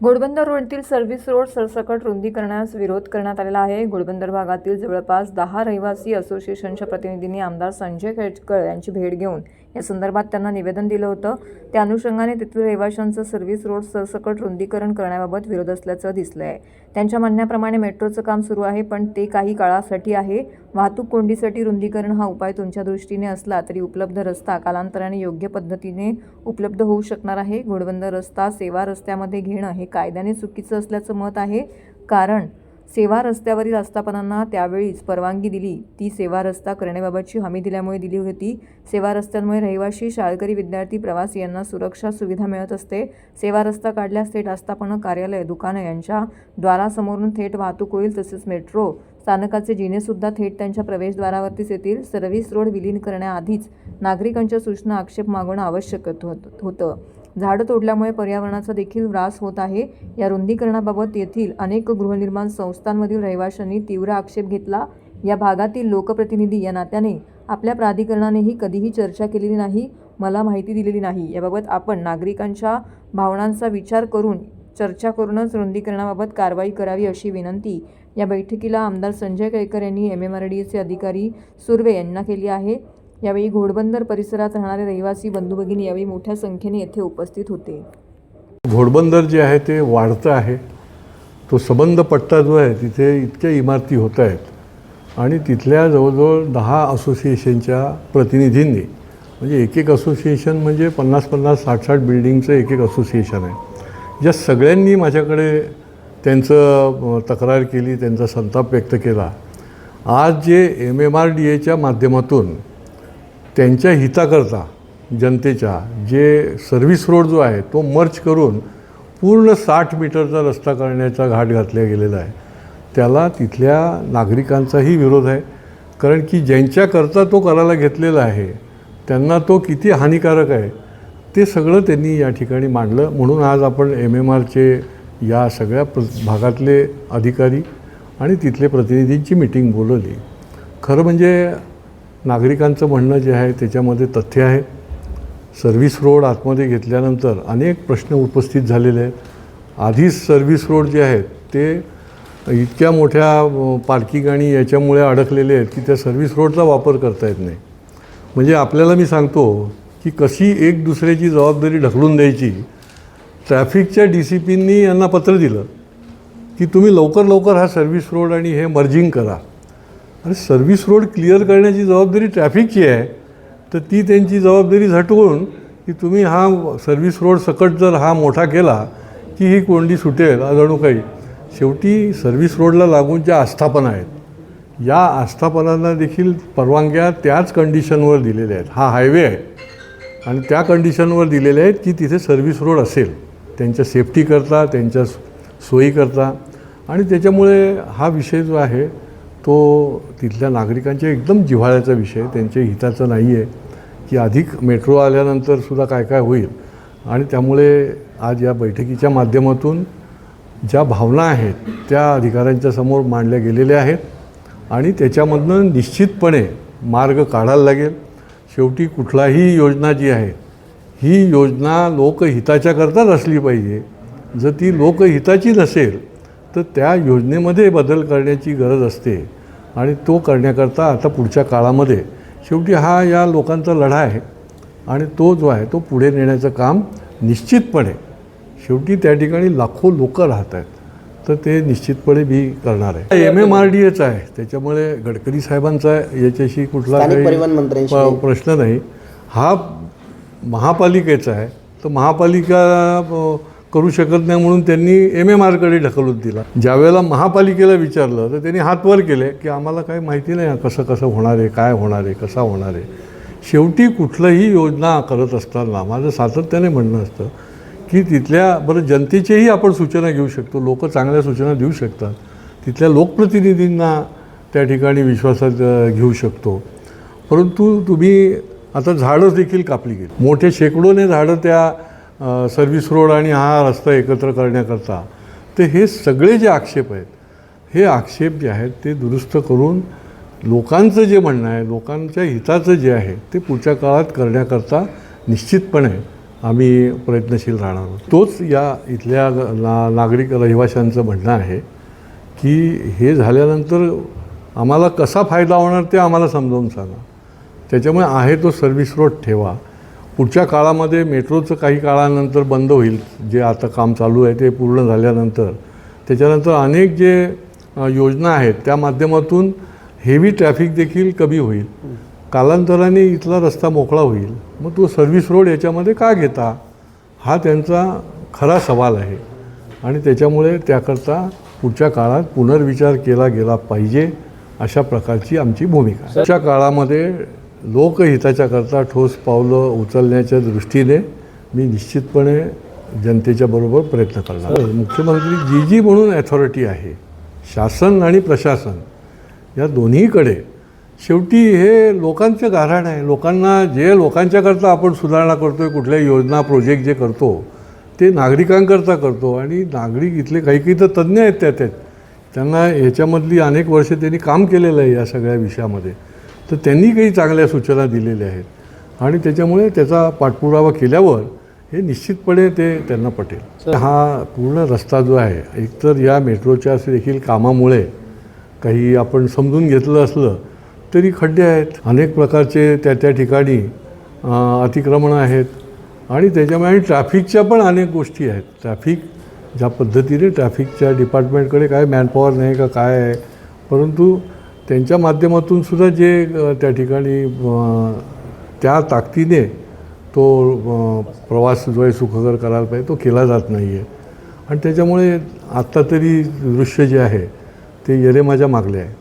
Ghodbunder रोडतील service road सरसकट रुंदीकरणास विरोध करण्यात आलेला आहे. घोडबंदर भागातील जवळपास दहा रहिवासी असोसिएशनच्या प्रतिनिधींनी आमदार संजय खेडकर यांची भेट घेऊन या संदर्भात त्यांना निवेदन दिलं होतं. त्या अनुषंगाने तेथील रहिवाशांचं सर्व्हिस रोड सरसकट रुंदीकरण करण्याबाबत विरोध असल्याचं दिसलं आहे त्यांच्या म्हणण्याप्रमाणे मेट्रोचं काम सुरू आहे पण ते काही काळासाठी आहे. वाहतूक कोंडीसाठी रुंदीकरण हा उपाय तुमच्या दृष्टीने असला तरी उपलब्ध रस्ता कालांतराने योग्य पद्धतीने उपलब्ध होऊ शकणार आहे. घोडबंद रस्ता सेवा रस्त्यामध्ये घेणं हे कायद्याने चुकीचं असल्याचं मत आहे. कारण सेवा रस्त्यावरील आस्थापनांना त्यावेळीच परवानगी दिली. ती सेवा रस्ता करण्याबाबतची हमी दिल्यामुळे दिली होती. सेवा रस्त्यांमुळे रहिवाशी शाळकरी विद्यार्थी प्रवासी यांना सुरक्षा सुविधा मिळत असते. सेवा रस्ता काढल्यास थेट आस्थापनं कार्यालय दुकानं यांच्या द्वारासमोरून थेट वाहतूक होईल तसेच मेट्रो स्थानकाचे जिनेसुद्धा थेट त्यांच्या प्रवेशद्वारावरतीच येतील. सर्व्हिस रोड विलीन करण्याआधीच नागरिकांच्या सूचना आक्षेप मागवणं आवश्यक होत होतं. झाडं तोडल्यामुळे पर्यावरणाचा देखील ऱ्हास होत आहे. या रुंदीकरणाबाबत येथील अनेक गृहनिर्माण संस्थांमधील रहिवाशांनी तीव्र आक्षेप घेतला. या भागातील लोकप्रतिनिधी या नात्याने आपल्या प्राधिकरणानेही कधीही चर्चा केलेली नाही मला माहिती दिलेली नाही. याबाबत आपण नागरिकांच्या भावनांचा विचार करून चर्चा करूनच रुंदीकरणाबाबत कारवाई करावी अशी विनंती या बैठकीला आमदार संजय केळकर यांनी एम एम आर डी एचे अधिकारी सुर्वे यांना केली आहे. यावेळी घोडबंदर परिसरात राहणारे रहिवासी बंधू भगिनी यावेळी मोठ्या संख्येने येथे उपस्थित होते. घोडबंदर जे आहे ते वाढतं आहे. तो सबंध पट्टा जो आहे तिथे इतक्या इमारती होत आहेत. आणि तिथल्या जवळजवळ दहा असोसिएशनच्या प्रतिनिधींनी म्हणजे एक एक असोसिएशन म्हणजे पन्नास पन्नास साठ साठ बिल्डिंगचं एक एक असोसिएशन आहे. ज्या सगळ्यांनी माझ्याकडे त्यांचं तक्रार केली त्यांचा संताप व्यक्त केला. आज जे एम एम आर डी एच्या माध्यमातून त्यांच्या हिताकरता जनतेच्या जे सर्व्हिस रोड जो आहे तो मर्च करून पूर्ण साठ मीटरचा रस्ता करण्याचा घाट घातला गेलेला आहे. त्याला तिथल्या नागरिकांचाही विरोध आहे. कारण की ज्यांच्याकरता तो करायला घेतलेला आहे त्यांना तो किती हानिकारक आहे ते सगळं त्यांनी या ठिकाणी मांडलं. म्हणून आज आपण एम एम आरचे या सगळ्या प्र भागातले अधिकारी आणि तिथले प्रतिनिधींची मिटिंग बोलवली. खरं म्हणजे नागरिकांचं म्हणणं जे आहे त्याच्यामध्ये तथ्य आहे. सर्व्हिस रोड आतमध्ये घेतल्यानंतर अनेक प्रश्न उपस्थित झालेले आहेत. आधीच सर्व्हिस रोड जे आहेत ते इतक्या मोठ्या पार्किंग आणि याच्यामुळे अडकलेले आहेत की त्या सर्व्हिस रोडचा वापर करता येत नाही. म्हणजे आपल्याला मी सांगतो की कशी एक दुसऱ्याची जबाबदारी ढकलून द्यायची. ट्रॅफिकच्या डी सी पींनी यांना पत्र दिलं की तुम्ही लवकर लवकर हा सर्व्हिस रोड आणि हे मर्जिंग करा. आणि सर्व्हिस रोड क्लिअर करण्याची जबाबदारी ट्रॅफिकची आहे. तर ती त्यांची जबाबदारी झटवून की तुम्ही हा सर्व्हिस रोड सकट जर हा मोठा केला की ही कोंडी सुटेल जणू काही. शेवटी सर्व्हिस रोडला लागून ज्या आस्थापना आहेत या आस्थापनांना देखील परवानग्या त्याच कंडिशनवर दिलेल्या आहेत. हा हायवे आहे. आणि त्या कंडिशनवर दिलेल्या आहेत की तिथे सर्व्हिस रोड असेल. त्यांच्या सेफ्टीकरता त्यांच्या सोयीकरता आणि त्याच्यामुळे हा विषय जो आहे तो तिथल्या नागरिकांच्या एकदम जिव्हाळ्याचा विषय त्यांच्या हिताचा नाही आहे की अधिक मेट्रो आल्यानंतर सुद्धा काय काय होईल. आणि त्यामुळे आज या बैठकीच्या माध्यमातून ज्या भावना आहेत त्या अधिकाऱ्यांच्या समोर मांडल्या गेलेल्या आहेत आणि त्याच्यामधनं निश्चितपणे मार्ग काढायला लागेल. शेवटी कुठलाही योजना जी आहे ही योजना लोकहिताच्याकरताच असली पाहिजे. जर ती लोकहिताची नसेल तर त्या योजनेमध्ये बदल करण्याची गरज असते. आणि तो करण्याकरता आता पुढच्या काळामध्ये शेवटी हा या लोकांचा लढा आहे आणि तो जो आहे तो पुढे नेण्याचं काम निश्चितपणे शेवटी त्या ठिकाणी लाखो लोक राहत आहेत. तर ते निश्चितपणे मी करणार आहे. M M R D H आहे. त्याच्यामुळे गडकरी साहेबांचा याच्याशी कुठला काही प्रश्न नाही. हा महापालिकेचा आहे. तर महापालिका करू शकत नाही म्हणून त्यांनी एम एम आरकडे ढकलून दिला. ज्यावेळेला महापालिकेला विचारलं तर त्यांनी हात वर केले की आम्हाला काही माहिती नाही कसं कसं होणार आहे काय होणार आहे कसा होणार आहे. शेवटी कुठलंही योजना करत असताना माझं सातत्याने म्हणणं असतं की तिथल्या बरं जनतेचीही आपण सूचना घेऊ शकतो लोक चांगल्या सूचना देऊ शकतात. तिथल्या लोकप्रतिनिधींना त्या ठिकाणी विश्वासात घेऊ शकतो. परंतु तुम्ही आता झाडं देखील कापली गेली. मोठे शेकडोने झाडं त्या सर्व्हिस रोड आणि हा रस्ता एकत्र करण्याकरता. तर हे सगळे जे आक्षेप आहेत हे आक्षेप जे आहेत ते दुरुस्त करून लोकांचं जे म्हणणं आहे लोकांच्या हिताचं जे आहे ते पुढच्या काळात करण्याकरता निश्चितपणे आम्ही प्रयत्नशील राहणार आहोत. तोच या इथल्या ना नागरिक रहिवाशांचं म्हणणं आहे की हे झाल्यानंतर आम्हाला कसा फायदा होणार ते आम्हाला समजावून सांगा. त्याच्यामुळे आहे तो सर्व्हिस रोड ठेवा. पुढच्या काळामध्ये मेट्रोचं काही काळानंतर बंद होईल जे आता काम चालू आहे ते पूर्ण झाल्यानंतर. त्याच्यानंतर अनेक जे योजना आहेत त्या माध्यमातून हेवी ट्रॅफिक देखील कमी होईल. कालांतराने इथला रस्ता मोकळा होईल. मग तो सर्व्हिस रोड याच्यामध्ये का घेता? हा त्यांचा खरा सवाल आहे. आणि त्याच्यामुळे त्याकरता पुढच्या काळात पुनर्विचार केला गेला पाहिजे अशा प्रकारची आमची भूमिका पुढच्या काळामध्ये लोकहिताच्या करता ठोस पावलं उचलण्याच्या दृष्टीने मी निश्चितपणे जनतेच्या बरोबर प्रयत्न करणार. मुख्यमंत्री जी जी म्हणून ॲथॉरिटी आहे. शासन आणि प्रशासन या दोन्हीकडे शेवटी हे लोकांचं गाऱ्हाण आहे. लोकांना जे लोकांच्याकरता आपण सुधारणा करतो आहे कुठल्या योजना प्रोजेक्ट जे करतो ते नागरिकांकरता करतो आणि नागरिक इथले काही काही तर तज्ज्ञ आहेत त्यात त्यांना ह्याच्यामधली अनेक वर्षे त्यांनी काम केलेलं आहे या सगळ्या विषयामध्ये. तर त्यांनी काही चांगल्या सूचना दिलेल्या आहेत. आणि त्याच्यामुळे त्याचा पाठपुरावा केल्यावर हे निश्चितपणे ते त्यांना पटेल. हा पूर्ण रस्ता जो आहे एकतर या मेट्रोच्या देखील कामामुळे काही आपण समजून घेतलं असलं तरी खड्डे आहेत. अनेक प्रकारचे त्या त्या ठिकाणी अतिक्रमणं आहेत. आणि त्याच्यामुळे आणि ट्रॅफिकच्या पण अनेक गोष्टी आहेत. ट्रॅफिक ज्या पद्धतीने ट्रॅफिकच्या डिपार्टमेंटकडे काय मॅनपॉवर नाही का काय आहे परंतु त्यांच्या माध्यमातून सुद्धा जे त्या ठिकाणी त्या ताकदीने तो प्रवास जो आहे सुखकर करायला पाहिजे तो केला जात नाही आहे आणि त्याच्यामुळे आत्ता तरी दृश्य जे आहे ते येरे माझ्या मागले आहे.